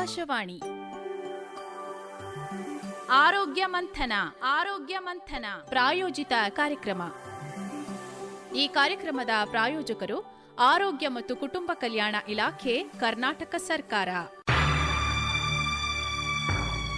ಆಕಾಶವಾಣಿ. ಆರೋಗ್ಯ ಮಂಥನ ಆರೋಗ್ಯ ಮಂಥನ ಪ್ರಾಯೋಜಿತ ಕಾರ್ಯಕ್ರಮ. ಈ ಕಾರ್ಯಕ್ರಮದ ಪ್ರಾಯೋಜಕರು ಆರೋಗ್ಯ ಮತ್ತು ಕುಟುಂಬ ಕಲ್ಯಾಣ ಇಲಾಖೆ, ಕರ್ನಾಟಕ ಸರ್ಕಾರ.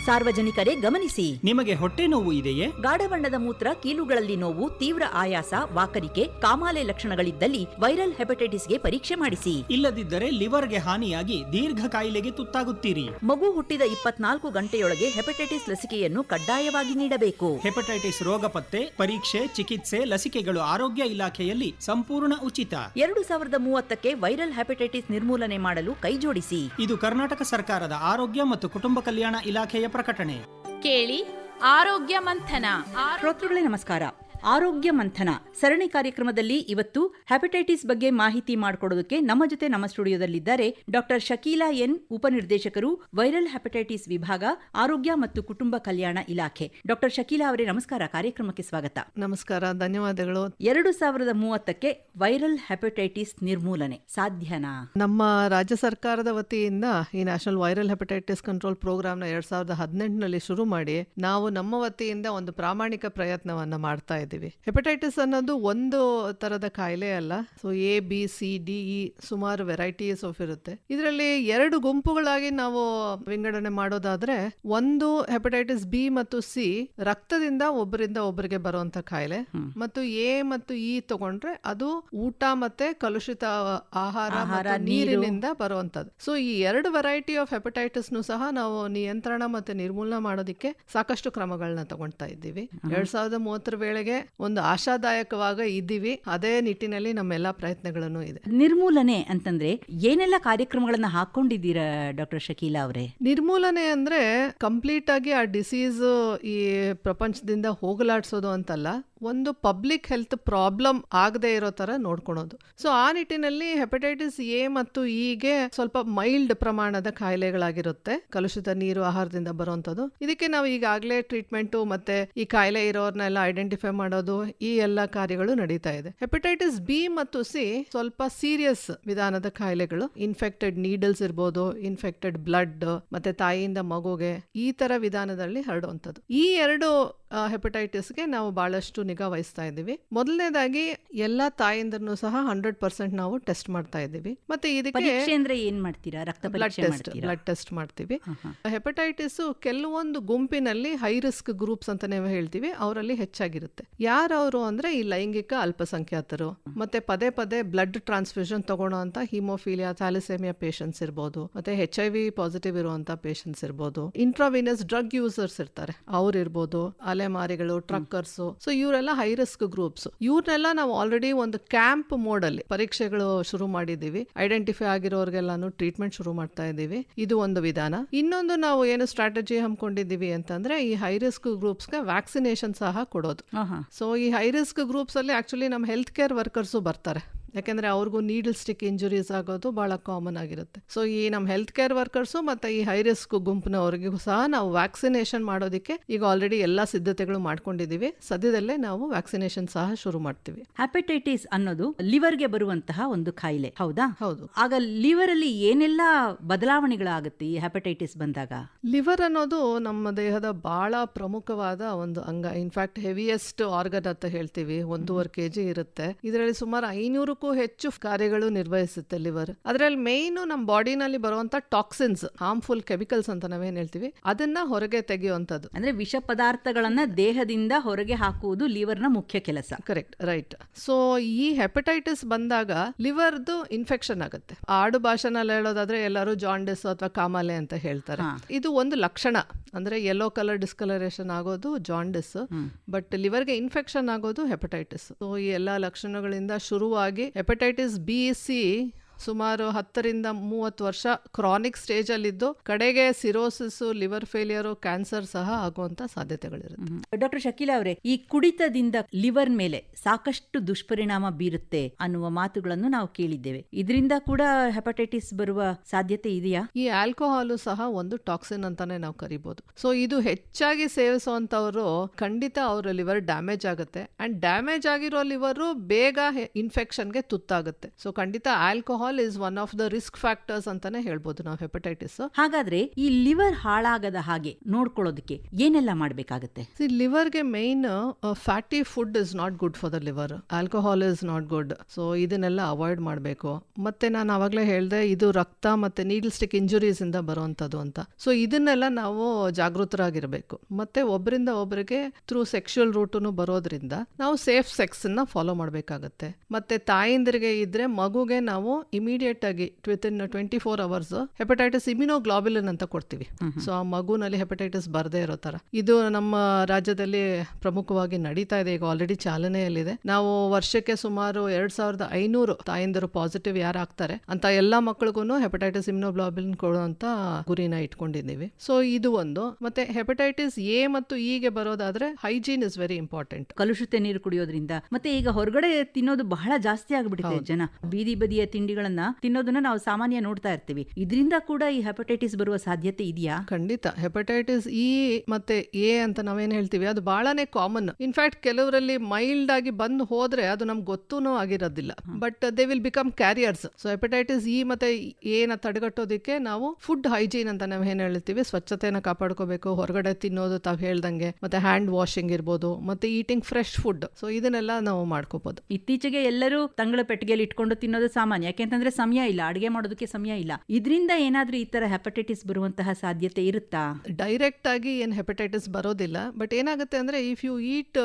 ಸಾರ್ವಜನಿಕರೇ ಗಮನಿಸಿ. ನಿಮಗೆ ಹೊಟ್ಟೆ ನೋವು ಇದೆಯೇ? ಗಾಢ ಬಣ್ಣದ ಮೂತ್ರ ಕೀಲುಗಳಲ್ಲಿ ನೋವು ತೀವ್ರ ಆಯಾಸ ವಾಕರಿಕೆ ಕಾಮಾಲೆ ಲಕ್ಷಣಗಳಿದ್ದಲ್ಲಿ ವೈರಲ್ ಹೆಪಟೈಟಿಸ್ಗೆ ಪರೀಕ್ಷೆ ಮಾಡಿಸಿ. ಇಲ್ಲದಿದ್ದರೆ ಲಿವರ್ಗೆ ಹಾನಿಯಾಗಿ ದೀರ್ಘ ಕಾಯಿಲೆಗೆ ತುತ್ತಾಗುತ್ತೀರಿ. ಮಗು ಹುಟ್ಟಿದ ಇಪ್ಪತ್ನಾಲ್ಕು ಗಂಟೆಯೊಳಗೆ ಹೆಪಟೈಟಿಸ್ ಲಸಿಕೆಯನ್ನು ಕಡ್ಡಾಯವಾಗಿ ನೀಡಬೇಕು. ಹೆಪಟೈಟಿಸ್ ರೋಗ ಪತ್ತೆ ಪರೀಕ್ಷೆ ಚಿಕಿತ್ಸೆ ಲಸಿಕೆಗಳು ಆರೋಗ್ಯ ಇಲಾಖೆಯಲ್ಲಿ ಸಂಪೂರ್ಣ ಉಚಿತ. ಎರಡು ಸಾವಿರದ ಮೂವತ್ತಕ್ಕೆ ವೈರಲ್ ಹೆಪಟೈಟಿಸ್ ನಿರ್ಮೂಲನೆ ಮಾಡಲು ಕೈಜೋಡಿಸಿ. ಇದು ಕರ್ನಾಟಕ ಸರ್ಕಾರದ ಆರೋಗ್ಯ ಮತ್ತು ಕುಟುಂಬ ಕಲ್ಯಾಣ ಇಲಾಖೆಯ ಪ್ರಕಟಣೆ. ಕೇಳಿ ಆರೋಗ್ಯ ಮಂಥನ. ನಮಸ್ಕಾರ. ಆರೋಗ್ಯ ಮಂಥನ. ಸರಣಿ ಕಾರ್ಯಕ್ರಮದಲ್ಲಿ ಇವತ್ತು ಹೆಪಟೈಟಿಸ್ ಬಗ್ಗೆ ಮಾಹಿತಿ ಮಾಡಿಕೊಡೋದಕ್ಕೆ ನಮ್ಮ ಜೊತೆ ನಮ್ಮ ಸ್ಟುಡಿಯೋದಲ್ಲಿದ್ದಾರೆ ಡಾಕ್ಟರ್ ಶಕೀಲಾ ಎನ್ ಉಪನಿರ್ದೇಶಕರು ವೈರಲ್ ಹೆಪಟೈಟಿಸ್ ವಿಭಾಗ ಆರೋಗ್ಯ ಮತ್ತು ಕುಟುಂಬ ಕಲ್ಯಾಣ ಇಲಾಖೆ. ಡಾಕ್ಟರ್ ಶಕೀಲಾ ಅವರೇ ನಮಸ್ಕಾರ. ಕಾರ್ಯಕ್ರಮಕ್ಕೆ ಸ್ವಾಗತ. ನಮಸ್ಕಾರ ಧನ್ಯವಾದಗಳು. ಎರಡು ಸಾವಿರದ ಮೂವತ್ತಕ್ಕೆ ವೈರಲ್ ಹೆಪಟೈಟಿಸ್ ನಿರ್ಮೂಲನೆ. ಸಾಧ್ಯನಾ? ನಮ್ಮ ರಾಜ್ಯ ಸರ್ಕಾರದ ವತಿಯಿಂದ ಈ ನ್ಯಾಷನಲ್ ವೈರಲ್ ಹೆಪಟೈಟಿಸ್ ಕಂಟ್ರೋಲ್ ಪ್ರೋಗ್ರಾಮ್ನ ಎರಡ್ ಸಾವಿರದ ಶುರು ಮಾಡಿ ನಾವು ನಮ್ಮ ವತಿಯಿಂದ ಒಂದು ಪ್ರಾಮಾಣಿಕ ಪ್ರಯತ್ನವನ್ನ ಮಾಡ್ತಾ ಇದ್ದೀವಿ ಹೆಪಟೈಟಿಸ್ ಅನ್ನೋದು ಒಂದು ತರದ ಕಾಯಿಲೆ ಅಲ್ಲ. So A B C D E ಸುಮಾರು ವೆರೈಟೀಸ್ ಆಫ್ ಇರುತ್ತೆ. ಇದರಲ್ಲಿ ಎರಡು ಗುಂಪುಗಳಾಗಿ ನಾವು ವಿಂಗಡಣೆ ಮಾಡೋದಾದ್ರೆ ಒಂದು ಹೆಪಟೈಟಿಸ್ ಬಿ ಮತ್ತು ಸಿ ರಕ್ತದಿಂದ ಒಬ್ಬರಿಂದ ಒಬ್ಬರಿಗೆ ಬರುವಂತ ಕಾಯಿಲೆ. ಮತ್ತು ಎ ಮತ್ತು ಇ ತಗೊಂಡ್ರೆ ಅದು ಊಟ ಮತ್ತೆ ಕಲುಷಿತ ಆಹಾರ ಆಹಾರ, ನೀರಿನಿಂದ ಬರುವಂತದ್ದು ಸೊ ಈ ಎರಡು ವೆರೈಟಿ ಆಫ್ ಹೆಪಟೈಟಿಸ್ ನು ಸಹ ನಾವು ನಿಯಂತ್ರಣ ಮತ್ತೆ ನಿರ್ಮೂಲನೆ ಮಾಡೋದಕ್ಕೆ ಸಾಕಷ್ಟು ಕ್ರಮಗಳನ್ನ ತಗೊಳ್ತಾ ಇದ್ದೀವಿ. ಎರಡ್ ಸಾವಿರದ ಮೂವತ್ತರ ವೇಳೆಗೆ ಒಂದು ಆಶಾದಾಯಕವಾಗ ಇದ್ದೀವಿ. ಅದೇ ನಿಟ್ಟಿನಲ್ಲಿ ನಮ್ಮೆಲ್ಲ ಪ್ರಯತ್ನಗಳನ್ನು ಇದೆ. ನಿರ್ಮೂಲನೆ ಅಂತಂದ್ರೆ ಏನೆಲ್ಲ ಕಾರ್ಯಕ್ರಮಗಳನ್ನ ಹಾಕೊಂಡಿದ್ದೀರಾ ಡಾಕ್ಟರ್ ಶಕೀಲಾ ಅವರೇ? ನಿರ್ಮೂಲನೆ ಅಂದ್ರೆ ಕಂಪ್ಲೀಟ್ ಆಗಿ ಆ ಡಿಸೀಸ್ ಈ ಪ್ರಪಂಚದಿಂದ ಹೋಗಲಾಡಿಸೋದು ಅಂತಲ್ಲ ಒಂದು ಪಬ್ಲಿಕ್ ಹೆಲ್ತ್ ಪ್ರಾಬ್ಲಮ್ ಆಗದೆ ಇರೋ ತರ ನೋಡ್ಕೊಳೋದು. ಸೊ ಆ ನಿಟ್ಟಿನಲ್ಲಿ ಹೆಪಟೈಟಿಸ್ ಎ ಮತ್ತು ಇಗೆ ಸ್ವಲ್ಪ ಮೈಲ್ಡ್ ಪ್ರಮಾಣದ ಕಾಯಿಲೆಗಳಾಗಿರುತ್ತೆ. ಕಲುಷಿತ ನೀರು ಆಹಾರದಿಂದ ಬರುವಂತದ್ದು ಇದಕ್ಕೆ ನಾವು ಈಗಾಗಲೇ ಟ್ರೀಟ್ಮೆಂಟು ಮತ್ತೆ ಈ ಕಾಯಿಲೆ ಇರೋರ್ನೆಲ್ಲ ಐಡೆಂಟಿಫೈ ಮಾಡೋದು ಈ ಎಲ್ಲ ಕಾರ್ಯಗಳು ನಡೀತಾ ಇದೆ. ಹೆಪಟೈಟಿಸ್ ಬಿ ಮತ್ತು ಸಿ ಸ್ವಲ್ಪ ಸೀರಿಯಸ್ ವಿಧಾನದ ಕಾಯಿಲೆಗಳು ಇನ್ಫೆಕ್ಟೆಡ್ ನೀಡಲ್ಸ್ ಇರ್ಬೋದು ಇನ್ಫೆಕ್ಟೆಡ್ ಬ್ಲಡ್ ಮತ್ತೆ ತಾಯಿಯಿಂದ ಮಗುಗೆ ಈ ತರ ವಿಧಾನದಲ್ಲಿ ಹರಡುವಂಥದ್ದು. ಈ ಎರಡು ಹೆಪಟೈಟಿಸ್ಗೆ ನಾವು ಬಹಳಷ್ಟು ನಿಗಾ ವಹಿಸ್ತಾ ಇದ್ದೀವಿ. ಮೊದಲನೇದಾಗಿ ಎಲ್ಲಾ ತಾಯಿಂದ್ರೂ ಸಹ ಹಂಡ್ರೆಡ್ ಪರ್ಸೆಂಟ್ ನಾವು ಟೆಸ್ಟ್ ಮಾಡ್ತಾ ಇದ್ದೀವಿ. ಮತ್ತೆ ಇದಕ್ಕೆ ಏನ್ ಮಾಡ್ತೀರಾ? ರಕ್ತ ಬ್ಲಡ್ ಟೆಸ್ಟ್ ಬ್ಲಡ್ ಟೆಸ್ಟ್ ಮಾಡ್ತೀವಿ. ಹೆಪಟೈಟಿಸ್ ಕೆಲವೊಂದು ಗುಂಪಿನಲ್ಲಿ ಹೈ ರಿಸ್ಕ್ ಗ್ರೂಪ್ಸ್ ಅಂತಾನೆ ಹೇಳ್ತೀವಿ. ಅವರಲ್ಲಿ ಹೆಚ್ಚಾಗಿರುತ್ತೆ. ಯಾರವರು ಅಂದ್ರೆ ಈ ಲೈಂಗಿಕ ಅಲ್ಪಸಂಖ್ಯಾತರು. ಮತ್ತೆ ಪದೇ ಪದೇ ಬ್ಲಡ್ ಟ್ರಾನ್ಸ್ಫ್ಯೂಷನ್ ತಗೊಳ್ಳೋ ಅಂತ ಹಿಮೋಫಿಲಿಯಾ ಥ್ಯಾಲಿಸೆಮಿಯಾ ಪೇಷಂಟ್ಸ್ ಇರ್ಬೋದು. ಮತ್ತೆ ಹೆಚ್ ಐ ವಿ ಪಾಸಿಟಿವ್ ಇರುವಂತ ಪೇಷಂಟ್ಸ್ ಇರ್ಬೋದು. ಇಂಟ್ರಾವಿನಸ್ ಡ್ರಗ್ ಯೂಸರ್ಸ್ ಇರ್ತಾರೆ. ಅವ್ರು ಇರ್ಬೋದು ಅಲೆಮಾರಿಗಳು ಟ್ರಕ್ಕರ್ಸ್ ಸೊ ಇವರೆಲ್ಲ ಹೈ ರಿಸ್ಕ್ ಗ್ರೂಪ್ಸ್ ಇವ್ರನ್ನೆಲ್ಲ ನಾವು ಆಲ್ರೆಡಿ ಒಂದು ಕ್ಯಾಂಪ್ ಮೋಡ್ ಅಲ್ಲಿ ಪರೀಕ್ಷೆಗಳು ಶುರು ಮಾಡಿದೀವಿ ಐಡೆಂಟಿಫೈ ಆಗಿರೋರ್ಗೆಲ್ಲಾನು ಟ್ರೀಟ್ಮೆಂಟ್ ಶುರು ಮಾಡ್ತಾ ಇದ್ದೀವಿ. ಇದು ಒಂದು ವಿಧಾನ. ಇನ್ನೊಂದು ನಾವು ಏನು ಸ್ಟ್ರಾಟಜಿ ಹಮ್ಮಿಕೊಂಡಿದ್ದೀವಿ ಅಂತಂದ್ರೆ ಈ ಹೈ ರಿಸ್ಕ್ ಗ್ರೂಪ್ಸ್ಗೆ ವ್ಯಾಕ್ಸಿನೇಷನ್ ಸಹ ಕೊಡೋದು. ಸೊ ಈ ಹೈ ರಿಸ್ಕ್ ಗ್ರೂಪ್ಸ್ ಅಲ್ಲಿ ಆಕ್ಚುಲಿ ನಮ್ಮ ಹೆಲ್ತ್ ಕೇರ್ ವರ್ಕರ್ಸು ಬರ್ತಾರೆ. ಯಾಕೆಂದ್ರೆ ಅವ್ರಿಗೂ ನೀಡಲ್ ಸ್ಟಿಕ್ ಇಂಜುರೀಸ್ ಆಗೋದು ಬಹಳ ಕಾಮನ್ ಆಗಿರುತ್ತೆ. ಸೊ ಈ ನಮ್ಮ ಹೆಲ್ತ್ ಕೇರ್ ವರ್ಕರ್ಸು ಮತ್ತೆ ಈ ಹೈ ರಿಸ್ಕ್ ಗುಂಪಿನವರಿಗೂ ಸಹ ನಾವು ವ್ಯಾಕ್ಸಿನೇಷನ್ ಮಾಡೋದಕ್ಕೆ ಈಗ ಆಲ್ರೆಡಿ ಎಲ್ಲಾ ಸಿದ್ಧತೆಗಳು ಮಾಡ್ಕೊಂಡಿದೀವಿ. ಸದ್ಯದಲ್ಲೇ ನಾವು ವ್ಯಾಕ್ಸಿನೇಷನ್ ಸಹ ಶುರು ಮಾಡ್ತೀವಿ. ಹ್ಯಾಪಟೈಟಿಸ್ ಅನ್ನೋದು ಲಿವರ್ಗೆ ಬರುವಂತಹ ಒಂದು ಕಾಯಿಲೆ. ಹೌದಾ? ಹೌದು. ಆಗ ಲಿವರ್ ಅಲ್ಲಿ ಏನೆಲ್ಲ ಬದಲಾವಣೆಗಳಾಗುತ್ತೆ ಈ ಹ್ಯಾಪಟೈಟಿಸ್ ಬಂದಾಗ? ಲಿವರ್ ಅನ್ನೋದು ನಮ್ಮ ದೇಹದ ಬಹಳ ಪ್ರಮುಖವಾದ ಒಂದು ಅಂಗ. ಇನ್ಫ್ಯಾಕ್ಟ್ ಹೆವಿಯೆಸ್ಟ್ ಆರ್ಗನ್ ಅಂತ ಹೇಳ್ತೀವಿ. ಒಂದೂವರೆ ಕೆಜಿ ಇರುತ್ತೆ. ಇದರಲ್ಲಿ ಸುಮಾರು ಐನೂರಕ್ಕೂ ಹೆಚ್ಚು ಕಾರ್ಯಗಳು ನಿರ್ವಹಿಸುತ್ತೆ ಲಿವರ್. ಅದರಲ್ಲಿ ಮೇಯ್ನ್ ನಮ್ಮ ಬಾಡಿನಲ್ಲಿ ಬರುವಂತ ಟಾಕ್ಸಿನ್ಸ್ ಹಾರ್ಮ್ಫುಲ್ ಕೆಮಿಕಲ್ಸ್ ಅಂತ ನಾವೇನ್ ಹೇಳ್ತೀವಿ ಅದನ್ನ ಹೊರಗೆ ತೆಗೆಯುವಂತದ್ದು ಅಂದ್ರೆ ವಿಷ ಪದಾರ್ಥಗಳನ್ನ ದೇಹದಿಂದ ಹೊರಗೆ ಹಾಕುವುದು ಲಿವರ್ನ ಮುಖ್ಯ ಕೆಲಸ. ಕರೆಕ್ಟ್ ರೈಟ್ ಸೊ ಈ ಹೆಪಟೈಟಿಸ್ ಬಂದಾಗ ಲಿವರ್ದು ಇನ್ಫೆಕ್ಷನ್ ಆಗುತ್ತೆ. ಆಡು ಭಾಷೆನಲ್ಲಿ ಹೇಳೋದಾದ್ರೆ ಎಲ್ಲರೂ ಜಾಂಡಿಸ್ ಅಥವಾ ಕಾಮಾಲೆ ಅಂತ ಹೇಳ್ತಾರೆ. ಇದು ಒಂದು ಲಕ್ಷಣ. ಅಂದ್ರೆ ಯೆಲ್ಲೋ ಕಲರ್ ಡಿಸ್ಕಲರೇಷನ್ ಆಗೋದು ಜಾಂಡಿಸ್ ಬಟ್ ಲಿವರ್ಗೆ ಇನ್ಫೆಕ್ಷನ್ ಆಗೋದು ಹೆಪಟೈಟಿಸ್ ಸೊ ಈ ಎಲ್ಲಾ ಲಕ್ಷಣಗಳಿಂದ ಶುರುವಾಗಿ ಹೆಪಟೈಟಿಸ್ ಬಿ ಸಿ ಸುಮಾರು ಹತ್ತರಿಂದ ಮೂವತ್ತು ವರ್ಷ ಕ್ರಾನಿಕ್ ಸ್ಟೇಜ್ ಅಲ್ಲಿದ್ದು ಕಡೆಗೆ ಸಿರೋಸಿಸ್ ಲಿವರ್ ಫೇಲಿಯರ್ ಕ್ಯಾನ್ಸರ್ ಸಹ ಆಗುವಂತ ಸಾಧ್ಯತೆಗಳಿರುತ್ತೆ. ಡಾಕ್ಟರ್ ಶಕೀಲ ಅವರೇ ಈ ಕುಡಿತದಿಂದ ಲಿವರ್ ಮೇಲೆ ಸಾಕಷ್ಟು ದುಷ್ಪರಿಣಾಮ ಬೀರುತ್ತೆ ಅನ್ನುವ ಮಾತುಗಳನ್ನು ನಾವು ಕೇಳಿದ್ದೇವೆ. ಇದರಿಂದ ಕೂಡ ಹೆಪಟೈಟಿಸ್ ಬರುವ ಸಾಧ್ಯತೆ ಇದೆಯಾ? ಈ ಆಲ್ಕೋಹಾಲ್ ಸಹ ಒಂದು ಟಾಕ್ಸಿನ್ ಅಂತಾನೆ ನಾವು ಕರಿಬಹುದು ಸೊ ಇದು ಹೆಚ್ಚಾಗಿ ಸೇವಿಸುವಂತವರು ಖಂಡಿತ ಅವರ ಲಿವರ್ ಡ್ಯಾಮೇಜ್ ಆಗುತ್ತೆ. ಅಂಡ್ ಡ್ಯಾಮೇಜ್ ಆಗಿರೋ ಲಿವರ್ ಬೇಗ ಇನ್ಫೆಕ್ಷನ್ಗೆ ತುತ್ತಾಗುತ್ತೆ. ಸೊ ಖಂಡಿತ alcohol alcohol is one of the risk factors ಅಂತಾನೆ ಹೇಳ್ಬೋದು ನಾವು ಹೆಪಟೈಟಿಸ್ ಹಾಗಾದ್ರೆ ಈ ಲಿವರ್ ಹಾಳಾಗದ ಹಾಗೆ ನೋಡ್ಕೊಳ್ಳೋದಕ್ಕೆ ಏನೆಲ್ಲ ಮಾಡಬೇಕಾಗುತ್ತೆ? ಲಿವರ್ಗೆ main fatty food is not good for the liver alcohol is not good so ಇದನ್ನೆಲ್ಲ ಅವಾಯ್ಡ್ ಮಾಡಬೇಕು. ಮತ್ತೆ ನಾನು ಅವಾಗಲೇ ಹೇಳಿದೆ ಇದು ರಕ್ತ ಮತ್ತೆ ನೀಡಲ್ ಸ್ಟಿಕ್ ಇಂಜುರೀಸ್ ಇಂದ ಬರುವಂತದ್ದು ಅಂತ. ಸೊ ಇದನ್ನೆಲ್ಲ ನಾವು ಜಾಗೃತರಾಗಿರ್ಬೇಕು. ಮತ್ತೆ ಒಬ್ಬರಿಂದ ಒಬ್ಬರಿಗೆ ಥ್ರೂ ಸೆಕ್ಷುವಲ್ ರೂಟನು ಬರೋದ್ರಿಂದ ನಾವು ಸೇಫ್ ಸೆಕ್ಸ್ನ ಫಾಲೋ ಮಾಡಬೇಕಾಗತ್ತೆ. ಮತ್ತೆ ತಾಯಿಂದರಿಗೆ ಇದ್ರೆ ಮಗುಗೆ ನಾವು ಇಮಿಡಿಯೇಟ್ ಆಗಿ within twenty four hours hepatitis immunoglobulin ಅಂತ ಕೊಡ್ತೀವಿ ಸೊ ಆ ಮಗುನಲ್ಲಿ ಹೆಪಟೈಟಿಸ್ ಬರದೇ ಇರೋ ತರ ಇದು ನಮ್ಮ ರಾಜ್ಯದಲ್ಲಿ ಪ್ರಮುಖವಾಗಿ ನಡೀತಾ ಇದೆ ಈಗ ಆಲ್ರೆಡಿ ಚಾಲನೆಯಲ್ಲಿದೆ. ನಾವು ವರ್ಷಕ್ಕೆ ಸುಮಾರು ಎರಡ್ ಸಾವಿರದ ಐನೂರು ತಾಯಂದಿರು ಪಾಸಿಟಿವ್ ಯಾರು ಆಗ್ತಾರೆ ಅಂತ ಎಲ್ಲಾ ಮಕ್ಕಳಿಗೂ ಹೆಪಟೈಟಿಸ್ ಇಮ್ಯುನೋಗ್ಲಾಬಿಲಿನ್ ಕೊಡುವಂತ ಗುರಿನ ಇಟ್ಕೊಂಡಿದ್ದೀವಿ. ಸೊ ಇದು ಒಂದು. ಮತ್ತೆ ಹೆಪಟೈಟಿಸ್ ಎ ಮತ್ತು ಇಗೆ ಬರೋದಾದ್ರೆ ಹೈಜೀನ್ ಇಸ್ ವೆರಿ ಇಂಪಾರ್ಟೆಂಟ್ ಕಲುಷಿತ ನೀರು ಕುಡಿಯೋದ್ರಿಂದ. ಮತ್ತೆ ಈಗ ಹೊರಗಡೆ ತಿನ್ನೋದು ಬಹಳ ಜಾಸ್ತಿ ಆಗ್ಬಿಟ್ಟಿದೆ ಜನ. ಬೀದಿ ಬದಿಯ ತಿಂಡಿಗಳನ್ನ ತಿನ್ನೋದನ್ನ ನಾವು ಸಾಮಾನ್ಯ ನೋಡ್ತಾ ಇರ್ತೀವಿ. ಇದರಿಂದ ಕೂಡ ಈ ಹೆಪಟೈಟಿಸ್ ಬರುವ ಸಾಧ್ಯತೆ ಇದೆಯಾ? ಖಂಡಿತ. ಹೆಪಟೈಟಿಸ್ ಇ ಮತ್ತೆ ಎ ಅಂತ ನಾವೇನ್ ಹೇಳ್ತೀವಿ ಅದು ಬಹಳನೇ ಕಾಮನ್ ಇನ್ಫ್ಯಾಕ್ಟ್ ಕೆಲವರಲ್ಲಿ ಮೈಲ್ಡ್ ಆಗಿ ಬಂದು ಹೋದ್ರೆ ಅದು ನಮ್ಗೆ ಗೊತ್ತೂ ಆಗಿರೋದಿಲ್ಲ. But they will become carriers so hepatitis E ಮತ್ತೆ ಎ ನ ತಡೆಗಟ್ಟೋದಕ್ಕೆ ನಾವು ಫುಡ್ ಹೈಜೀನ್ ಅಂತ ನಾವು ಏನ್ ಹೇಳ್ತೀವಿ ಸ್ವಚ್ಛತೆಯನ್ನು ಕಾಪಾಡ್ಕೋಬೇಕು ಹೊರಗಡೆ ತಿನ್ನೋದು ತಾವ್ ಹೇಳ್ದಂಗೆ. ಮತ್ತೆ ಹ್ಯಾಂಡ್ ವಾಷಿಂಗ್ ಇರ್ಬೋದು ಮತ್ತೆ ಈಟಿಂಗ್ ಫ್ರೆಶ್ ಫುಡ್ ಸೊ ಇದನ್ನೆಲ್ಲ ನಾವು ಮಾಡ್ಕೋಬಹುದು ಇತ್ತೀಚೆಗೆ ಎಲ್ಲರೂ ತಂಗಳ ಪೆಟ್ಟಿಗೆಯಲ್ಲಿ ಇಟ್ಕೊಂಡು ತಿನ್ನೋದು ಸಾಮಾನ್ಯ. ಯಾಕೆಂತಂದ್ರೆ ಸಮಯ ಇಲ್ಲ ಅಡುಗೆ ಮಾಡೋದಕ್ಕೆ ಸಮಯ ಇಲ್ಲ. ಇದರಿಂದ ಏನಾದ್ರೂ ಈ ತರ ಹೆಪಟೈಟಿಸ್ ಬರುವಂತಹ ಸಾಧ್ಯತೆ ಇರುತ್ತಾ? ಡೈರೆಕ್ಟ್ ಆಗಿ ಏನು ಹೆಪಟೈಟಿಸ್ ಬರೋದಿಲ್ಲ ಬಟ್ ಏನಾಗುತ್ತೆ ಅಂದ್ರೆ if you eat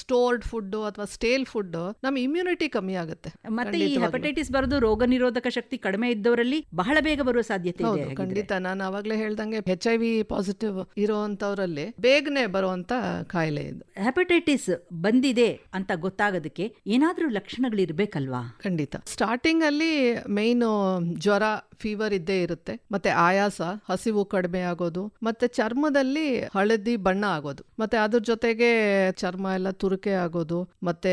stored food ಅಥವಾ ಸ್ಟೇಲ್ ಫುಡ್ ನಮ್ಮ ಇಮ್ಯುನಿಟಿ ಕಮ್ಮಿ ಆಗುತ್ತೆ. ಮತ್ತೆ ಈ ಹೆಪಟೈಟಿಸ್ ಬರೋದು ರೋಗ ನಿರೋಧಕ ಶಕ್ತಿ ಕಡಿಮೆ ಇದ್ದವರಲ್ಲಿ ಬಹಳ ಬೇಗ ಬರುವ ಸಾಧ್ಯತೆ ಇದೆ ಖಂಡಿತ. ನಾನು ಅವಾಗಲೇ ಹೇಳ್ದಂಗೆ ಎಚ್ ಐ ವಿ ಪಾಸಿಟಿವ್ ಇರುವಂತವರಲ್ಲಿ ಬೇಗನೆ ಬರುವಂತ ಕಾಯಿಲೆ ಇದು. ಹೆಪಟೈಟಿಸ್ ಬಂದಿದೆ ಅಂತ ಗೊತ್ತಾಗೋದಕ್ಕೆ ಏನಾದ್ರೂ ಲಕ್ಷಣಗಳಿರ್ಬೇಕಲ್ವಾ? ಖಂಡಿತ. ಸ್ಟಾರ್ಟಿಂಗ್ ಅಲ್ಲಿ ಮೇನ್ ಜ್ವರ ಫೀವರ್ ಇದ್ದೇ ಇರುತ್ತೆ. ಮತ್ತೆ ಆಯಾಸ ಹಸಿವು ಕಡಿಮೆ ಆಗೋದು ಮತ್ತೆ ಚರ್ಮದಲ್ಲಿ ಹಳದಿ ಬಣ್ಣ ಆಗೋದು. ಮತ್ತೆ ಅದ್ರ ಜೊತೆಗೆ ಚರ್ಮ ಎಲ್ಲ ತುರಿಕೆ ಆಗೋದು ಮತ್ತೆ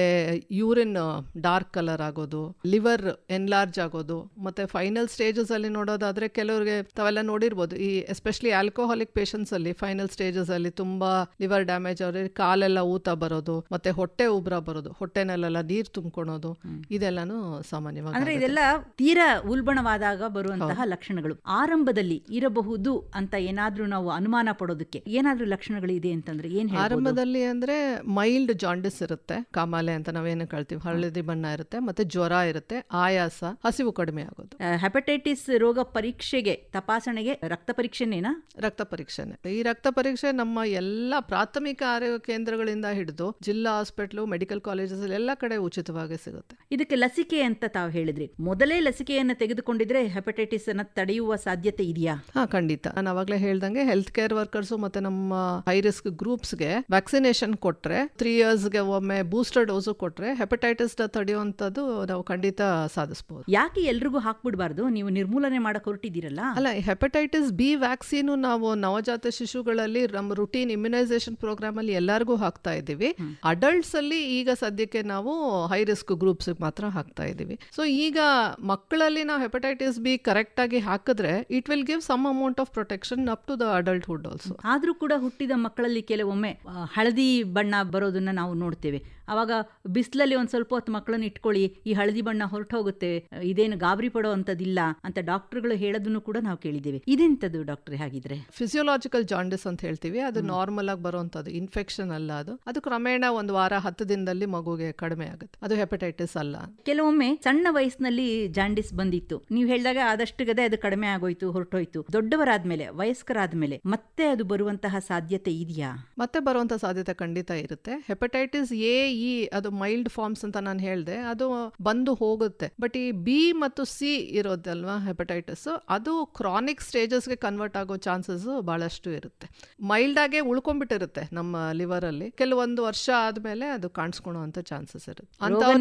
ಯೂರಿನ್ ಡಾರ್ಕ್ ಕಲರ್ ಆಗೋದು ಲಿವರ್ ಎನ್ಲಾರ್ಜ್ ಆಗೋದು ಮತ್ತೆ ಫೈನಲ್ ಸ್ಟೇಜಸ್ ಅಲ್ಲಿ ನೋಡೋದಾದ್ರೆ ಕೆಲವರಿಗೆ ತಾವೆಲ್ಲ ನೋಡಿರ್ಬೋದು. ಈ ಎಸ್ಪೆಷಲಿ ಆಲ್ಕೋಹಾಲಿಕ್ ಪೇಷಂಟ್ಸ್ ಅಲ್ಲಿ ಫೈನಲ್ ಸ್ಟೇಜಸ್ ಅಲ್ಲಿ ತುಂಬಾ ಲಿವರ್ ಡ್ಯಾಮೇಜ್ ಅವ್ರಿಗೆ ಕಾಲೆಲ್ಲ ಊತ ಬರೋದು ಮತ್ತೆ ಹೊಟ್ಟೆ ಉಬ್ರ ಬರೋದು ಹೊಟ್ಟೆನಲ್ಲೆಲ್ಲ ನೀರ್ ತುಂಬ್ಕೊಳೋದು ಇದೆಲ್ಲಾನು ಸಾಮಾನ್ಯವಾಗಿ ಅಂದ್ರೆ. ಇದೆಲ್ಲ ತೀರಾ ಉಲ್ಬಣವಾದಾಗ ಬರುವಂತಹ ಲಕ್ಷಣಗಳು. ಆರಂಭದಲ್ಲಿ ಇರಬಹುದು ಅಂತ ಏನಾದ್ರೂ ನಾವು ಅನುಮಾನ ಪಡೋದಕ್ಕೆ ಏನಾದ್ರೂ ಲಕ್ಷಣಗಳು ಇದೆ ಅಂತಂದ್ರೆ ಏನ್? ಆರಂಭದಲ್ಲಿ ಅಂದ್ರೆ ಮೈಲ್ಡ್ ಜಾಂಡಿಸ್ ಇರುತ್ತೆ ಕಾಮಾಲೆ ಅಂತ ನಾವೇನು ಕಳ್ತೀವಿ. ಹಳದಿ ಬಣ್ಣ ಇರುತ್ತೆ ಮತ್ತೆ ಜ್ವರ ಇರುತ್ತೆ ಆಯಾಸ ಹಸಿವು ಕಡಿಮೆ ಆಗೋದು. ಹೆಪಟೈಟಿಸ್ ರೋಗ ಪರೀಕ್ಷೆಗೆ ತಪಾಸಣೆಗೆ ರಕ್ತ ಪರೀಕ್ಷೆನೇನಾ? ರಕ್ತ ಪರೀಕ್ಷೆನೆ. ಈ ರಕ್ತ ಪರೀಕ್ಷೆ ನಮ್ಮ ಎಲ್ಲಾ ಪ್ರಾಥಮಿಕ ಆರೋಗ್ಯ ಕೇಂದ್ರಗಳಿಂದ ಹಿಡಿದು ಜಿಲ್ಲಾ ಹಾಸ್ಪಿಟ್ಲು ಮೆಡಿಕಲ್ ಕಾಲೇಜಸ್ ಎಲ್ಲ ಕಡೆ ಉಚಿತವಾಗಿ ಸಿಗುತ್ತೆ. ಇದಕ್ಕೆ ಲಸಿಕೆ ಅಂತ ತಾವು ಹೇಳಿದ್ರಿ. ಮೊದಲೇ ಲಸಿಕೆಯನ್ನು ತೆಗೆದುಕೊಂಡಿದ್ರೆ ಹೆಪಟೈಟಿಸ್ ಅನ್ನ ತಡೆಯುವ ಸಾಧ್ಯತೆ ಇದೆಯಾ? ಹಾ ಖಂಡಿತ. ನಾನು ಅವಾಗಲೇ ಹೇಳ್ದಂಗೆ ಹೆಲ್ತ್ ಕೇರ್ ವರ್ಕರ್ಸ್ ಮತ್ತೆ ನಮ್ಮ ಹೈ ರಿಸ್ಕ್ ಗ್ರೂಪ್ಸ್ಗೆ ವ್ಯಾಕ್ಸಿನೇಷನ್ ಕೊಟ್ರೆ ತ್ರೀ ಇಯರ್ಸ್ಗೆ ಒಮ್ಮೆ ಬೂಸ್ಟರ್ ಡೋಸು ಕೊಟ್ರೆ ಹೆಪಟೈಟಿಸ್ ತಡೆಯುವಂಥದ್ದು ನಾವು ಖಂಡಿತ ಸಾಧಿಸಬಹುದು ಯಾಕೆ ಎಲ್ರಿಗೂ ಹಾಕ್ಬಿಡ್ಬಾರ್ದು? ನೀವು ನಿರ್ಮೂಲನೆ ಮಾಡಕ್ ಹೊರಟಿದ್ದೀರಲ್ಲ? ಅಲ್ಲ ಹೆಪಟೈಟಿಸ್ ಬಿ ವ್ಯಾಕ್ಸಿನ್ ನಾವು ನವಜಾತ ಶಿಶುಗಳಲ್ಲಿ ನಮ್ಮ ರುಟೀನ್ ಇಮ್ಯುನೈಸೇಷನ್ ಪ್ರೋಗ್ರಾಮ್ ಅಲ್ಲಿ ಎಲ್ಲರಿಗೂ ಹಾಕ್ತಾ ಇದ್ದೀವಿ. ಅಡಲ್ಟ್ಸ್ ಅಲ್ಲಿ ಈಗ ಸದ್ಯಕ್ಕೆ ನಾವು ಹೈ ರಿಸ್ಕ್ ಗ್ರೂಪ್ಸ್ ಮಾತ್ರ ಹಾಕ್ತಾ ಇದ್ದೀವಿ. ಸೊ ಈಗ ಮಕ್ಕಳಲ್ಲಿ ನಾವು ಹೆಪಟೈಟಿಸ್ ಬಿ ಕರೆಕ್ಟ್ ಆಗಿ ಹಾಕಿದ್ರೆ it will give some amount of protection up to the adulthood also ಆದ್ರೂ ಕೂಡ ಹುಟ್ಟಿದ ಮಕ್ಕಳಲ್ಲಿ ಕೆಲವೊಮ್ಮೆ ಹಳದಿ ಬಣ್ಣ ಬರೋದನ್ನ ನಾವು ನೋಡ್ತೇವೆ. ಅವಾಗ ಬಿಸಿಲಲ್ಲಿ ಒಂದು ಸ್ವಲ್ಪ ಹೊತ್ತು ಮಕ್ಕಳನ್ನ ಇಟ್ಕೊಳ್ಳಿ ಈ ಹಳದಿ ಬಣ್ಣ ಹೊರಟು ಹೋಗುತ್ತೆ ಇದೇನು ಗಾಬರಿ ಪಡೋ ಅಂಥದ್ದಿಲ್ಲ ಅಂತ ಡಾಕ್ಟರ್ಗಳು ಹೇಳೋದನ್ನು ಕೂಡ ನಾವು ಕೇಳಿದ್ದೇವೆ. ಇದೆಂತದ್ದು ಡಾಕ್ಟರ್ ಹಾಗಿದ್ರೆ? ಫಿಸಿಯೋಲಾಜಿಕಲ್ ಜಾಂಡಿಸ್ ಅಂತ ಹೇಳ್ತೀವಿ. ಅದು ನಾರ್ಮಲ್ ಆಗಿ ಬರುವಂತದ್ದು ಇನ್ಫೆಕ್ಷನ್ ಅಲ್ಲ ಅದು. ಅದು ಕ್ರಮೇಣ ಒಂದು ವಾರ ಹತ್ತು ದಿನದಲ್ಲಿ ಮಗುಗೆ ಕಡಿಮೆ ಆಗುತ್ತೆ. ಅದು ಹೆಪಟೈಟಿಸ್ ಅಲ್ಲ. ಕೆಲವೊಮ್ಮೆ ಸಣ್ಣ ವಯಸ್ಸಿನಲ್ಲಿ ಜಾಂಡಿಸ್ ಬಂದಿತ್ತು. ನೀವು ಹೇಳಿದಾಗ ಆದಷ್ಟು ಗದೆ ಅದು ಕಡಿಮೆ ಆಗೋಯ್ತು ಹೊರಟೋಯ್ತು. ದೊಡ್ಡವರಾದ್ಮೇಲೆ ವಯಸ್ಕರಾದ್ಮೇಲೆ ಮತ್ತೆ ಅದು ಬರುವಂತಹ ಸಾಧ್ಯತೆ ಇದೆಯಾ? ಮತ್ತೆ ಬರುವಂತಹ ಸಾಧ್ಯತೆ ಖಂಡಿತ ಇರುತ್ತೆ. ಹೆಪಟೈಟಿಸ್ ಎ ಇ ಅದು ಮೈಲ್ಡ್ ಫಾರ್ಮ್ಸ್ ಅಂತ ನಾನು ಹೇಳಿದೆ ಅದು ಬಂದು ಹೋಗುತ್ತೆ ಬಟ್ ಈ ಬಿ ಮತ್ತು ಸಿ ಇರೋದಲ್ವಾ ಹೆಪಟೈಟಿಸ್ ಅದು ಕ್ರಾನಿಕ್ ಸ್ಟೇಜಸ್ಗೆ ಕನ್ವರ್ಟ್ ಆಗೋ ಚಾನ್ಸಸ್ ಬಹಳಷ್ಟು ಇರುತ್ತೆ ಮೈಲ್ಡ್ ಆಗೇ ಉಳ್ಕೊಂಡ್ಬಿಟ್ಟಿರುತ್ತೆ ನಮ್ಮ ಲಿವರ್ ಅಲ್ಲಿ ಕೆಲವೊಂದು ವರ್ಷ ಆದ್ಮೇಲೆ ಅದು ಕಾಣಿಸ್ಕೊಳ್ಳುವಂತ ಚಾನ್ಸಸ್ ಇರುತ್ತೆ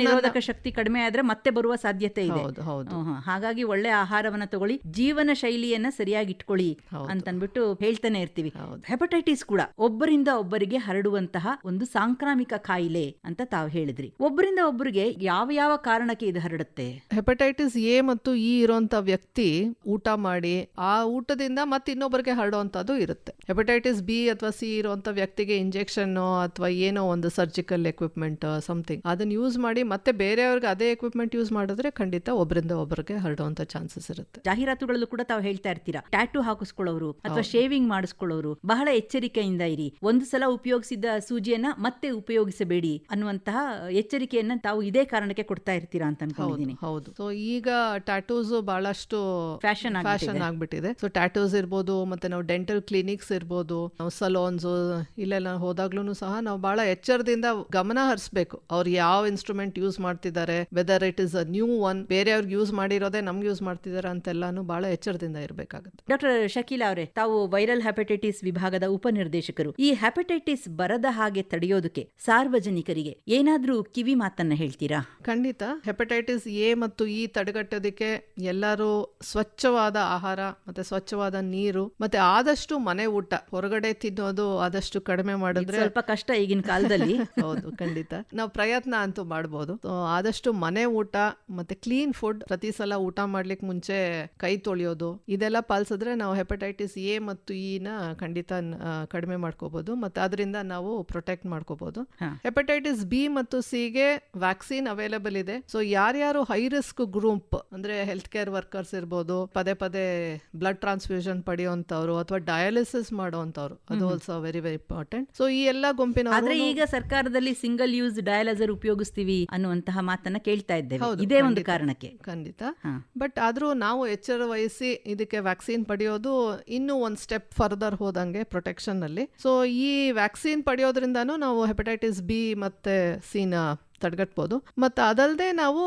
ನಿರೋಧಕ ಶಕ್ತಿ ಕಡಿಮೆ ಆದ್ರೆ ಮತ್ತೆ ಬರುವ ಸಾಧ್ಯತೆ ಇದೆ ಹೌದು ಹೌದು. ಹಾಗಾಗಿ ಒಳ್ಳೆ ಆಹಾರವನ್ನ ತಗೊಳ್ಳಿ ಜೀವನ ಶೈಲಿಯನ್ನ ಸರಿಯಾಗಿ ಇಟ್ಕೊಳ್ಳಿ. ಅಂತನ್ಬಿಟ್ಟು ಹೇಳ್ತಾನೆ ಇರ್ತೀವಿ. ಹೆಪಟೈಟಿಸ್ ಕೂಡ ಒಬ್ಬರಿಂದ ಒಬ್ಬರಿಗೆ ಹರಡುವಂತಹ ಒಂದು ಸಾಂಕ್ರಾಮಿಕ ಕಾಯಿಲೆ ಅಂತ ತಾವು ಹೇಳಿದ್ರಿ. ಒಬ್ಬರಿಂದ ಒಬ್ಬರಿಗೆ ಯಾವ ಯಾವ ಕಾರಣಕ್ಕೆ ಇದು ಹರಡುತ್ತೆ? ಹೆಪಟೈಟಿಸ್ ಎ ಮತ್ತು ಇ ಇರುವಂತ ವ್ಯಕ್ತಿ ಊಟ ಮಾಡಿ ಆ ಊಟದಿಂದ ಮತ್ತೆ ಇನ್ನೊಬ್ಬರಿಗೆ ಹರಡುವಂತದ್ದು ಇರುತ್ತೆ. ಹೆಪಟೈಟಿಸ್ ಬಿ ಅಥವಾ ಸಿ ಇರುವಂತ ವ್ಯಕ್ತಿಗೆ ಇಂಜೆಕ್ಷನ್ ಅಥವಾ ಏನೋ ಒಂದು ಸರ್ಜಿಕಲ್ ಎಕ್ವಿಪ್ಮೆಂಟ್ ಸಮಥಿಂಗ್ ಅದನ್ನ ಯೂಸ್ ಮಾಡಿ ಮತ್ತೆ ಬೇರೆಯವ್ರಿಗೆ ಅದೇ ಎಕ್ವಿಪ್ಮೆಂಟ್ ಯೂಸ್ ಮಾಡಿದ್ರೆ ಖಂಡಿತ ಒಬ್ಬರಿಂದ ಒಬ್ಬರಿಗೆ ಹರಡುವಂತ ಚಾನ್ಸಸ್ ಇರುತ್ತೆ. ಜಾಹೀರಾತುಗಳಲ್ಲೂ ಕೂಡ ತಾವು ಹೇಳ್ತಾ ಇರ್ತೀರಾ ಟ್ಯಾಟೂ ಹಾಕಿಸ್ಕೊಳ್ಳೋರು ಅಥವಾ ಶೇವಿಂಗ್ ಮಾಡಿಸ್ಕೊಳ್ಳೋರು ಬಹಳ ಎಚ್ಚರಿಕೆಯಿಂದ ಇರಿ. ಒಂದು ಸಲ ಉಪಯೋಗಿಸಿದ ಸೂಜಿಯನ್ನ ಮತ್ತೆ ಉಪಯೋಗಿಸಬೇಡಿ ಅನ್ನುವಂತಹ ಎಚ್ಚರಿಕೆಯನ್ನ ತಾವು ಇದೇ ಕಾರಣಕ್ಕೆ ಕೊಡ್ತಾ ಇರ್ತೀರಾ ಅಂತ ಅನ್ಕೊಂಡಿದ್ದೀನಿ ಹೌದು ಸೊ ಈಗ ಟ್ಯಾಟೂಸ್ ಬಹಳಷ್ಟು ಫ್ಯಾಷನ್. ಫ್ಯಾಷನ್ ಆಗ್ಬಿಟ್ಟಿದೆ. ಸೊ ಟ್ಯಾಟೂಸ್ ಇರ್ಬೋದು ಮತ್ತೆ ನಾವು ಡೆಂಟಲ್ ಕ್ಲಿನಿಕ್ಸ್ ಇರ್ಬೋದು ನಾವು ಸಲೋನ್ಸ್ ಇಲ್ಲೆಲ್ಲ ಹೋದಾಗ್ಲೂ ಸಹ ನಾವು ಬಹಳ ಎಚ್ಚರದಿಂದ ಗಮನ ಹರಿಸ್ಬೇಕು. ಅವ್ರು ಯಾವ ಇನ್ಸ್ಟ್ರೂಮೆಂಟ್ ಯೂಸ್ ಮಾಡ್ತಿದ್ದಾರೆ whether it is a new one ಬೇರೆಯವ್ರಿಗೆ ಯೂಸ್ ಮಾಡಿರೋದೇ ನಮ್ಗೆ ಯೂಸ್ ಮಾಡ್ತಿದ್ದಾರೆ ಅಂತೆಲ್ಲಾನು ಬಹಳ ಎಚ್ಚರದಿಂದ ಇರಬೇಕಾಗುತ್ತೆ. ಡಾಕ್ಟರ್ ಶಕೀಲಾ ಅವರೇ ತಾವು ವೈರಲ್ ಹೆಪಟೈಟಿಸ್ ವಿಭಾಗದ ಉಪನಿರ್ದೇಶಕರು. ಈ ಹೆಪಟೈಟಿಸ್ ಬರದ ಹಾಗೆ ತಡೆಯೋದಕ್ಕೆ ಸಾರ್ವಜನಿಕರಿಗೆ ಏನಾದ್ರೂ ಕಿವಿ ಮಾತನ್ನ ಹೇಳ್ತೀರಾ? ಖಂಡಿತ. ಹೆಪಟೈಟಿಸ್ ಎ ಮತ್ತು ಇ ತಡೆಗಟ್ಟೋದಕ್ಕೆ ಎಲ್ಲರೂ ಸ್ವಚ್ಛವಾದ ಆಹಾರ ಮತ್ತೆ ಸ್ವಚ್ಛವಾದ ನೀರು ಮತ್ತೆ ಆದಷ್ಟು ಮನೆ ಊಟ. ಹೊರಗಡೆ ತಿನ್ನೋದು ಆದಷ್ಟು ಕಡಿಮೆ ಮಾಡಿದ್ರೆ ಸ್ವಲ್ಪ ಕಷ್ಟ ಈಗಿನ ಕಾಲದಲ್ಲಿ. ಹೌದು ಖಂಡಿತ. ನಾವು ಪ್ರಯತ್ನ ಅಂತೂ ಮಾಡಬಹುದು ಆದಷ್ಟು ಮನೆ ಊಟ ಮತ್ತೆ ಕ್ಲೀನ್ ಫುಡ್ ಪ್ರತಿ ಸಲ ಊಟ ಮಾಡ್ಲಿಕ್ಕೆ ಮುಂಚೆ ಕೈ ತೊಳೆಯೋದು ಇದೆಲ್ಲ ಪಾಲಿಸಿದ್ರೆ ನಾವು ಹೆಪಟೈಟಿಸ್ ಎ ಮತ್ತು ಇ ನ ಖಂಡಿತ ಕಡಿಮೆ ಮಾಡ್ಕೋಬಹುದು ಮತ್ತೆ ಅದರಿಂದ ನಾವು ಪ್ರೊಟೆಕ್ಟ್ ಮಾಡ್ಕೋಬಹುದು ಹಾ. ಹೆಪಟೈಟಿಸ್ ಬಿ ಮತ್ತು ಸಿ ಗೆ ವ್ಯಾಕ್ಸಿನ್ ಅವೈಲೇಬಲ್ ಇದೆ. ಸೊ ಯಾರ್ಯಾರು ಹೈ ರಿಸ್ಕ್ ಗ್ರೂಪ್ ಅಂದ್ರೆ ಹೆಲ್ತ್ ಕೇರ್ ವರ್ಕರ್ಸ್ ಇರ್ಬೋದು ಪದೇ ಪದೇ ಬ್ಲಡ್ ಟ್ರಾನ್ಸ್ಫ್ಯೂಷನ್ ಪಡೆಯುವಂತವ್ರು ಅಥವಾ ಡಯಾಲಿಸಿಸ್ ಮಾಡುವಂತವ್ರು ಅದು also very very important so ಈ ಎಲ್ಲ ಗುಂಪಿನ ಆದ್ರೆ ಈಗ ಸರ್ಕಾರದಲ್ಲಿ ಸಿಂಗಲ್ ಯೂಸ್ ಡಯಾಲೈಸರ್ ಉಪಯೋಗಿಸ್ತೀವಿ ಅನ್ನುವಂತಹ ಮಾತನ್ನ ಕೇಳ್ತಾ ಇದ್ದೇವೆ. ಇದೇ ಒಂದು ಕಾರಣಕ್ಕೆ. ಖಂಡಿತ. ಬಟ್ ಆದ್ರೂ ನಾವು ಎಚ್ಚರ ವಹಿಸಿ ಇದಕ್ಕೆ ವ್ಯಾಕ್ಸಿನ್ ಪಡೆಯೋದು ಇನ್ನೂ ಒಂದು ಸ್ಟೆಪ್ ಫರ್ದರ್ ಹೋದಂಗೆ ಪ್ರೊಟೆಕ್ಷನ್ ಅಲ್ಲಿ. ಸೊ ಈ ವ್ಯಾಕ್ಸಿನ್ ಪಡೆಯೋದ್ರಿಂದನೂ ನಾವು ಹೆಪಟೈಟಿಸ್ ಬಿ ಮತ್ತೆ The siinä ah, ತಡೆಗಟ್ಬೋದು. ಮತ್ತು ಅದಲ್ಲದೆ ನಾವು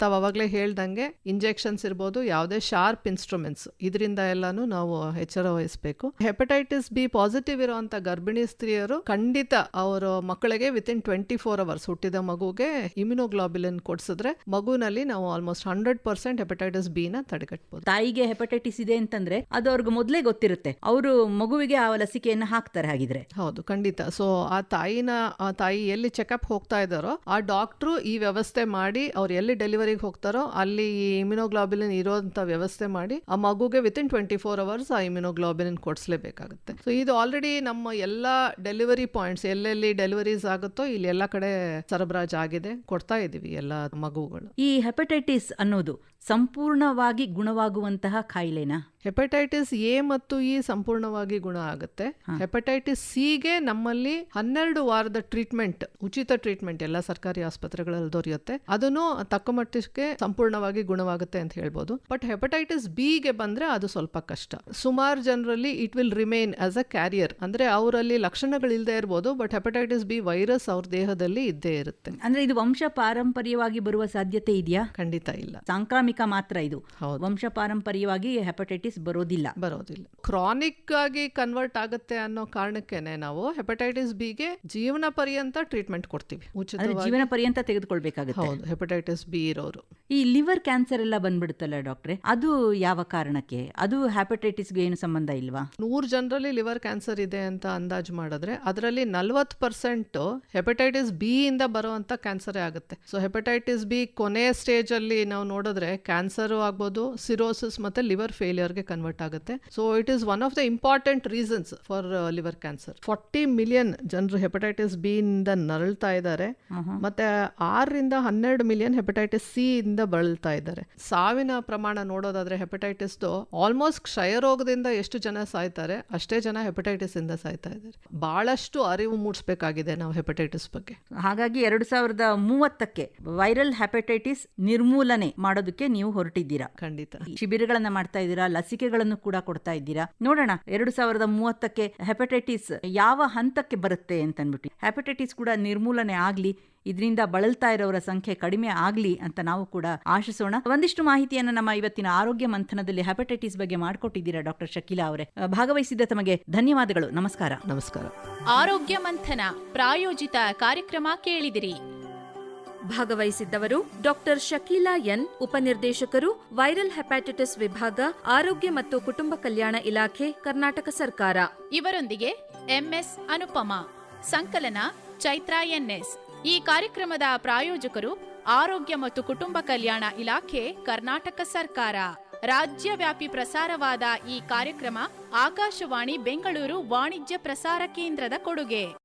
ತಾವು ಅವಾಗಲೇ ಹೇಳ್ದಂಗೆ ಇಂಜೆಕ್ಷನ್ಸ್ ಇರ್ಬೋದು ಯಾವುದೇ ಶಾರ್ಪ್ ಇನ್ಸ್ಟ್ರೂಮೆಂಟ್ಸ್. ಇದರಿಂದ ಎಲ್ಲನೂ ನಾವು ಎಚ್ಚರ ವಹಿಸಬೇಕು. ಹೆಪಟೈಟಿಸ್ ಬಿ ಪಾಸಿಟಿವ್ ಇರುವಂತ ಗರ್ಭಿಣಿ ಸ್ತ್ರೀಯರು ಖಂಡಿತ ಅವರ ಮಕ್ಕಳಿಗೆ within twenty four hours ಹುಟ್ಟಿದ ಮಗುಗೆ ಇಮ್ಯುನೋಗ್ಲಾಬಿಲಿನ್ ಕೊಡ್ಸಿದ್ರೆ ಮಗುನಲ್ಲಿ ನಾವು almost hundred percent hepatitis B ನ ತಡೆಗಟ್ಬೋದು. ತಾಯಿಗೆ ಹೆಪಟೈಟಿಸ್ ಇದೆ ಅಂತಂದ್ರೆ ಅದು ಅವ್ರಿಗೆ ಮೊದಲೇ ಗೊತ್ತಿರುತ್ತೆ. ಅವರು ಮಗುವಿಗೆ ಆ ಲಸಿಕೆಯನ್ನು ಹಾಕ್ತಾರೆ ಹಾಗಿದ್ರೆ. ಹೌದು ಖಂಡಿತ. ಸೊ ಆ ತಾಯಿನ ಆ ತಾಯಿ ಎಲ್ಲಿ ಚೆಕಪ್ ಹೋಗ್ತಾ ಇದ್ದಾರೋ, ಆ ಡಾಕ್ಟ್ರು ಈ ವ್ಯವಸ್ಥೆ ಮಾಡಿ ಅವ್ರು ಎಲ್ಲಿ ಡೆಲಿವರಿಗೆ ಹೋಗ್ತಾರೋ ಅಲ್ಲಿ ಈ ಇಮ್ಯುನೋಗ್ಲಾಬಿಲಿನ್ ಇರೋಂಥ ವ್ಯವಸ್ಥೆ ಮಾಡಿ ಆ ಮಗುಗೆ within twenty four hours ಆ ಇಮ್ಯುನೋಗ್ಲಾಬಿಲಿನ್ ಕೊಡಿಸ್ಲೇಬೇಕಾಗುತ್ತೆ. ಸೊ ಇದು ಆಲ್ರೆಡಿ ನಮ್ಮ ಎಲ್ಲ ಡೆಲಿವರಿ ಪಾಯಿಂಟ್ಸ್ ಎಲ್ಲೆಲ್ಲಿ ಡೆಲಿವರೀಸ್ ಆಗುತ್ತೋ ಇಲ್ಲಿ ಎಲ್ಲ ಕಡೆ ಸರಬರಾಜು ಆಗಿದೆ ಕೊಡ್ತಾ ಇದೀವಿ ಎಲ್ಲ ಮಗುಗಳು. ಈ ಹೆಪಟೈಟಿಸ್ ಅನ್ನೋದು ಸಂಪೂರ್ಣವಾಗಿ ಗುಣವಾಗುವಂತಹ ಕಾಯಿಲೆನಾ? ಹೆಪಟೈಟಿಸ್ ಎ ಮತ್ತು ಇ ಸಂಪೂರ್ಣವಾಗಿ ಗುಣ ಆಗುತ್ತೆ. ಹೆಪಟೈಟಿಸ್ ಸಿಗೆ ನಮ್ಮಲ್ಲಿ ಹನ್ನೆರಡು ವಾರದ ಟ್ರೀಟ್ಮೆಂಟ್ ಉಚಿತ ಟ್ರೀಟ್ಮೆಂಟ್ ಎಲ್ಲ ಸರ್ಕಾರಿ ಆಸ್ಪತ್ರೆಗಳಲ್ಲಿ ದೊರೆಯುತ್ತೆ. ಅದನ್ನು ತಕ್ಕ ಮಟ್ಟಿಗೆ ಸಂಪೂರ್ಣವಾಗಿ ಗುಣವಾಗುತ್ತೆ ಅಂತ ಹೇಳ್ಬೋದು. ಬಟ್ ಹೆಪಟೈಟಿಸ್ ಬಿಗೆ ಬಂದ್ರೆ ಅದು ಸ್ವಲ್ಪ ಕಷ್ಟ. ಸುಮಾರು ಜನರಲ್ಲಿ it will remain as a carrier ಅಂದ್ರೆ ಅವರಲ್ಲಿ ಲಕ್ಷಣಗಳಿಲ್ಲದೆ ಇರ್ಬೋದು ಬಟ್ ಹೆಪಟೈಟಿಸ್ ಬಿ ವೈರಸ್ ಅವ್ರ ದೇಹದಲ್ಲಿ ಇದ್ದೇ ಇರುತ್ತೆ. ಅಂದ್ರೆ ಇದು ವಂಶ ಪಾರಂಪರ್ಯವಾಗಿ ಬರುವ ಸಾಧ್ಯತೆ ಇದೆಯಾ? ಖಂಡಿತ ಇಲ್ಲ. ಸಾಂಕ್ರಾಮಿಕ ಮಾತ್ರ ಇದು. ಹೌದು. ವಂಶ ಪಾರಂಪರ್ಯವಾಗಿ ಹೆಪಟೈಟಿಸ್ ಬರೋದಿಲ್ಲ. ಬರೋದಿಲ್ಲ. ಕ್ರಾನಿಕ್ ಆಗಿ ಕನ್ವರ್ಟ್ ಆಗುತ್ತೆ ಅನ್ನೋ ಕಾರಣಕ್ಕೇನೆ ನಾವು ಹೆಪಟೈಟಿಸ್ ಬಿಗೆ ಜೀವನ ಪರ್ಯಂತ ಟ್ರೀಟ್ಮೆಂಟ್ ಕೊಡ್ತೀವಿ. ಜೀವನ ಪರ್ಯಂತ ತೆಗೆದುಕೊಳ್ಬೇಕಾಗುತ್ತೆ. ಹೌದು ಹೆಪಟೈಟಿಸ್ ಬಿ ಇರೋರು. ಈ ಲಿವರ್ ಕ್ಯಾನ್ಸರ್ ಎಲ್ಲ ಬಂದ್ಬಿಡುತ್ತಲ್ಲ ಡಾಕ್ಟ್ರೆ ಅದು ಯಾವ ಕಾರಣಕ್ಕೆ? ಅದು ಹೆಪಟೈಟಿಸ್ಗೆ ಏನು ಸಂಬಂಧ ಇಲ್ವಾ? ನೂರು ಜನರಲ್ಲಿ ಲಿವರ್ ಕ್ಯಾನ್ಸರ್ ಇದೆ ಅಂತ ಅಂದಾಜು ಮಾಡಿದ್ರೆ ಅದರಲ್ಲಿ ನಲ್ವತ್ತು ಪರ್ಸೆಂಟ್ ಹೆಪಟೈಟಿಸ್ ಬಿ ಇಂದ ಬರುವಂತ ಕ್ಯಾನ್ಸರ್ ಆಗುತ್ತೆ. ಸೊ ಹೆಪಟೈಟಿಸ್ ಬಿ ಕೊನೆಯ ಸ್ಟೇಜ್ ಅಲ್ಲಿ ನಾವು ನೋಡಿದ್ರೆ ಕ್ಯಾನ್ಸರ್ ಆಗ್ಬೋದು ಸಿರೋಸಿಸ್ ಮತ್ತೆ ಲಿವರ್ ಫೇಲಿಯರ್ಗೆ ಕನ್ವರ್ಟ್ ಆಗುತ್ತೆ. So it is one of the important reasons for liver cancer forty million ಜನರು ಹೆಪಟೈಟಿಸ್ ಬಿ ಇಂದ ನರಳ್ತಾ ಇದ್ದಾರೆ. ಮತ್ತೆ ಆರರಿಂದ ಹನ್ನೆರಡು ಮಿಲಿಯನ್ ಹೆಪಟೈಟಿಸ್ ಸಿ ಇಂದ ಬಳಲ್ತಾ ಇದ್ದಾರೆ. ಸಾವಿನ ಪ್ರಮಾಣ ನೋಡೋದಾದ್ರೆ ಹೆಪಟೈಟಿಸ್ ಆಲ್ಮೋಸ್ಟ್ ಕ್ಷಯರೋಗದಿಂದ ಎಷ್ಟು ಜನ ಸಾಯ್ತಾರೆ ಅಷ್ಟೇ ಜನ ಹೆಪಟೈಟಿಸ್ ಇಂದ ಸಾಯ್ತಾ ಇದ್ದಾರೆ. ಬಹಳಷ್ಟು ಅರಿವು ಮೂಡಿಸಬೇಕಾಗಿದೆ ನಾವು ಹೆಪಟೈಟಿಸ್ ಬಗ್ಗೆ. ಹಾಗಾಗಿ ಎರಡು ಸಾವಿರದ ಮೂವತ್ತಕ್ಕೆ ವೈರಲ್ ಹೆಪಟೈಟಿಸ್ ನಿರ್ಮೂಲನೆ ಮಾಡೋದಕ್ಕೆ ನೀವು ಹೊರಟಿದ್ದೀರಾ? ಖಂಡಿತ. ಶಿಬಿರಗಳನ್ನ ಮಾಡ್ತಾ ಇದ್ದೀರಾ? ಲಸಿಕೆಗಳನ್ನು ಕೂಡ ಕೊಡ್ತಾ ಇದ್ದೀರಾ? ನೋಡೋಣ ಎರಡು ಸಾವಿರದ ಮೂವತ್ತಕ್ಕೆ ಹೆಪಟೈಟಿಸ್ ಯಾವ ಹಂತಕ್ಕೆ ಬರುತ್ತೆ ಅಂತ ಅಂದ್ಬಿಟ್ಟು ಹೆಪಟೈಟಿಸ್ ಕೂಡ ನಿರ್ಮೂಲನೆ ಆಗ್ಲಿ ಇದರಿಂದ ಬಳಲ್ತಾ ಇರೋರ ಸಂಖ್ಯೆ ಕಡಿಮೆ ಆಗ್ಲಿ ಅಂತ ನಾವು ಕೂಡ ಆಶಿಸೋಣ. ಒಂದಿಷ್ಟು ಮಾಹಿತಿಯನ್ನು ನಮ್ಮ ಇವತ್ತಿನ ಆರೋಗ್ಯ ಮಂಥನದಲ್ಲಿ ಹೆಪಟೈಟಿಸ್ ಬಗ್ಗೆ ಮಾಡಿಕೊಟ್ಟಿದ್ದೀರಾ ಡಾಕ್ಟರ್ ಶಕೀಲಾ ಅವರೇ? ಭಾಗವಹಿಸಿದ ತಮಗೆ ಧನ್ಯವಾದಗಳು. ನಮಸ್ಕಾರ. ನಮಸ್ಕಾರ. ಆರೋಗ್ಯ ಮಂಥನ ಪ್ರಾಯೋಜಿತ ಕಾರ್ಯಕ್ರಮ ಕೇಳಿದಿರಿ. ಭಾಗವಹಿಸಿದ್ದವರು ಡಾಕ್ಟರ್ ಶಕೀಲಾ ಎನ್, ಉಪನಿರ್ದೇಶಕರು, ವೈರಲ್ ಹೆಪಾಟೈಟಿಸ್ ವಿಭಾಗ, ಆರೋಗ್ಯ ಮತ್ತು ಕುಟುಂಬ ಕಲ್ಯಾಣ ಇಲಾಖೆ, ಕರ್ನಾಟಕ ಸರ್ಕಾರ. ಇವರೊಂದಿಗೆ ಎಂಎಸ್ ಅನುಪಮ, ಸಂಕಲನ, ಚೈತ್ರಾ ಎನ್ಎಸ್. ಈ ಕಾರ್ಯಕ್ರಮದ ಪ್ರಾಯೋಜಕರು ಆರೋಗ್ಯ ಮತ್ತು ಕುಟುಂಬ ಕಲ್ಯಾಣ ಇಲಾಖೆ, ಕರ್ನಾಟಕ ಸರ್ಕಾರ. ರಾಜ್ಯವ್ಯಾಪಿ ಪ್ರಸಾರವಾದ ಈ ಕಾರ್ಯಕ್ರಮ ಆಕಾಶವಾಣಿ ಬೆಂಗಳೂರು ವಾಣಿಜ್ಯ ಪ್ರಸಾರ ಕೇಂದ್ರದ ಕೊಡುಗೆ.